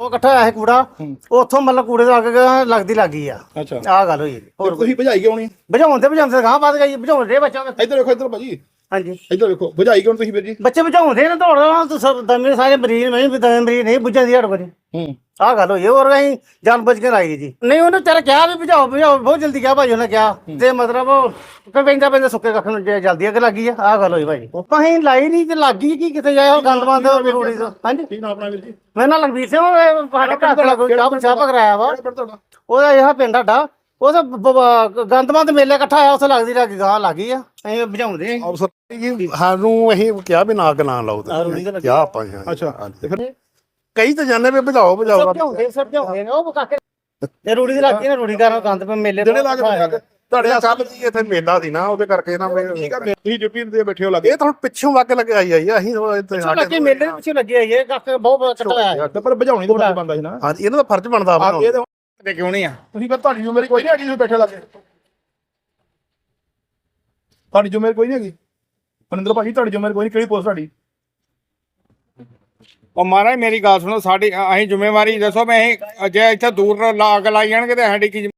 ਉਹ ਇਕੱਠਾ ਹੋਇਆ ਸੀ ਕੂੜਾ ਉੱਥੋਂ ਮਤਲਬ ਕੂੜੇ ਤੋਂ ਅੱਗ ਲੱਗਦੀ ਲੱਗੀ ਆ। ਅੱਛਾ। ਆਹ ਗੱਲ ਹੋਈ ਹੋਰ ਤੁਸੀਂ ਭਜਾਈ ਕਿਉਂ ਨਹੀਂ? ਬੁਝਾਉਂਦੇ ਬੁਝਾਉਂਦੇ ਗਾਂ ਵੱਧ ਗਈ ਬੁਝਾਉਂਦੇ ਬੱਚਾ ਇੱਧਰ ਵੇਖੋ ਇੱਧਰ ਭਾਜੀ। ਹਾਂਜੀ। ਇੱਧਰ ਵੇਖੋ ਭਜਾਈ ਕਿਉਂ ਤੁਸੀਂ ਵੀਰ ਜੀ? ਬੱਚੇ ਬੁਝਾਉਂਦੇ ਨੇ ਦੌੜਦਾ ਦਮੇ ਸਾਰੇ ਮਰੀਜ਼ ਨਹੀਂ ਵੀ ਦਮੇ ਮਰੀਜ਼ ਨਹੀਂ ਬੁਝਾਉਂਦੀ ਹੜ ਕੋਲ ਹੂੰ। ਆਹ ਗੱਲ ਹੋਈ ਹੋਰ ਅਸੀਂ ਜਾਨ ਬੁੱਝ ਕੇ ਲਾਈ ਜੀ। ਨਹੀਂ ਉਹਨੇ ਤੇਰਾ ਕਿਹਾ ਵੀ ਬੁਝਾਓ ਬੁਝਾਓ ਬਹੁਤ ਜਲਦੀ ਕਿਹਾ ਭਾਈ ਉਹਨੇ ਕਿਹਾ। ਤੇ ਮਤਲਬ ਕੋਈ ਪੈਂਦਾ ਪੈਂਦਾ ਸੁੱਕੇ ਕੱਖ ਨੂੰ ਜੇ ਜਲਦੀ ਅੱਗ ਲੱਗੀ ਆ ਆਹ ਗੱਲ ਹੋਈ ਭਾਈ। ਆਪਾਂ ਅਸੀਂ ਲਾਈ ਨਹੀਂ ਤੇ ਲੱਗੀ ਕੀ ਕਿਤੇ ਜਾਇਆ ਉਹ ਗੰਦ ਬੰਦ ਰੋੜੀ ਤੋਂ। ਹਾਂਜੀ। ਕੀ ਨਾਮ ਆਪਣਾ ਵੀਰ ਜੀ? ਮੈਂ ਨਾਲ ਲੰਬੀਰ ਸਿੰਘ ਉਹ ਸਾਡੇ ਘਰ ਦਾ ਕੋਈ ਚਾਹ ਚਾਹ ਕਰਾਇਆ ਵਾ। ਕਿਹੜਾ ਪਿੰਡ ਤੁਹਾਡਾ? ਉਹਦਾ ਇਹ ਪਿੰਡ ਸਾਡਾ। ਉਹਦਾ ਗੰਦਮੰਦ ਮੇਲੇ ਇਕੱਠਾ ਆਇਆ ਉੱਥੇ ਲੱਗਦੀ ਲੱਗ ਗਾਂ ਲੱਗੀ ਆ। ਅਸੀਂ ਬੁਝਾਉਂਦੇ ਆ। ਅਫਸਰ ਜੀ ਸਾਨੂੰ ਅਸੀਂ ਕਿਹਾ ਵੀ ਨਾ ਅੱਗ ਨਾ ਲਾਓ ਤੁਸੀਂ। ਕਿਹਾ ਆਪਾਂ ਜੀ, ਹਾਂਜੀ। ਅੱਛਾ। ਤੇ ਫਿਰ ਕਈ ਤਾਂ ਜਾਣੇ ਵੀ ਬੁਝਾਓ ਬੁਝਾਓ ਸਭ ਬੁਝਾਉਂਦੇ ਸਭ ਬੁਝਾਉਂਦੇ ਨੇ ਉਹ ਕਾਕੇ ਇਹ ਰੂੜੀ ਦੀ ਲੱਗੀ ਨਾ ਰੂੜੀ ਕਰਨ ਗੰਦ ਪੇ ਮੇਲੇ ਜਿਹੜੇ ਲਾ ਕੇ ਬੁਝਾ ਕੇ ਤੁਹਾਡੇ ਕੱਲ ਜੀ ਇੱਥੇ ਮੇਲਾ ਸੀ ਨਾ ਉਹਦੇ ਕਰਕੇ ਨਾ ਮੈਂ- ਠੀਕ ਆ ਤੁਸੀਂ ਡਿਊਟੀ ਤੇ ਬੈਠੇ ਹੋ ਲੱਗੇ। ਇਹ ਤਾਂ ਹੁਣ ਪਿੱਛੋਂ ਵਗ ਲਗਾਈ ਆਈ ਆ ਅਸੀਂ ਪਿੱਛੋਂ ਲੱਗੇ ਮੇਲੇ ਦੇ ਪਿੱਛੇ ਲੱਗੇ ਆਈ ਇਹ ਕਾਕੇ ਬਹੁਤ ਹੋਇਆ ਤੇ ਪਰ ਭਜਾਉਣੀ ਤਾਂ ਬਣਦਾ ਸੀ ਨਾ। ਹਾਂਜੀ ਇਹਨਾਂ ਦਾ ਫਰਜ਼ ਬਣਦਾ ਵਾ ਆ ਇਹ ਤੇ ਤੇ ਕਿਉਂ ਨਹੀਂ ਆ? ਤੁਸੀਂ ਫਿਰ ਤੁਹਾਡੀ ਜ਼ਿੰਮੇਵਾਰੀ ਕੋਈ ਨਹੀਂ ਹੈਗੀ ਤੁਸੀਂ ਬੈਠੇ ਲੱਗੇ। ਤੁਹਾਡੀ ਜ਼ਿੰਮੇਵਾਰੀ ਕੋਈ ਨਹੀਂ ਹੈਗੀ? ਮਨਿੰਦਰ ਭਾਜੀ ਤੁਹਾਡੀ ਜ਼ਿੰਮੇਵਾਰੀ ਕੋਈ ਨਹੀਂ ਕਿਹੜੀ ਪੋਸਟ ਤੁਹਾਡੀ? ਉਹ ਮਹਾਰਾਜ ਮੇਰੀ ਗੱਲ ਸੁਣੋ, ਸਾਡੀ ਅਸੀਂ ਜ਼ਿੰਮੇਵਾਰੀ, ਦੱਸੋ ਮੈਂ ਅਸੀਂ ਜੇ ਇੱਥੇ ਦੂਰ ਲਾ ਅੱਗ ਲਾਈ ਜਾਣਗੇ ਤੇ ਸਾਡੀ ਕੀ ਜ਼ਿੰਮੇ-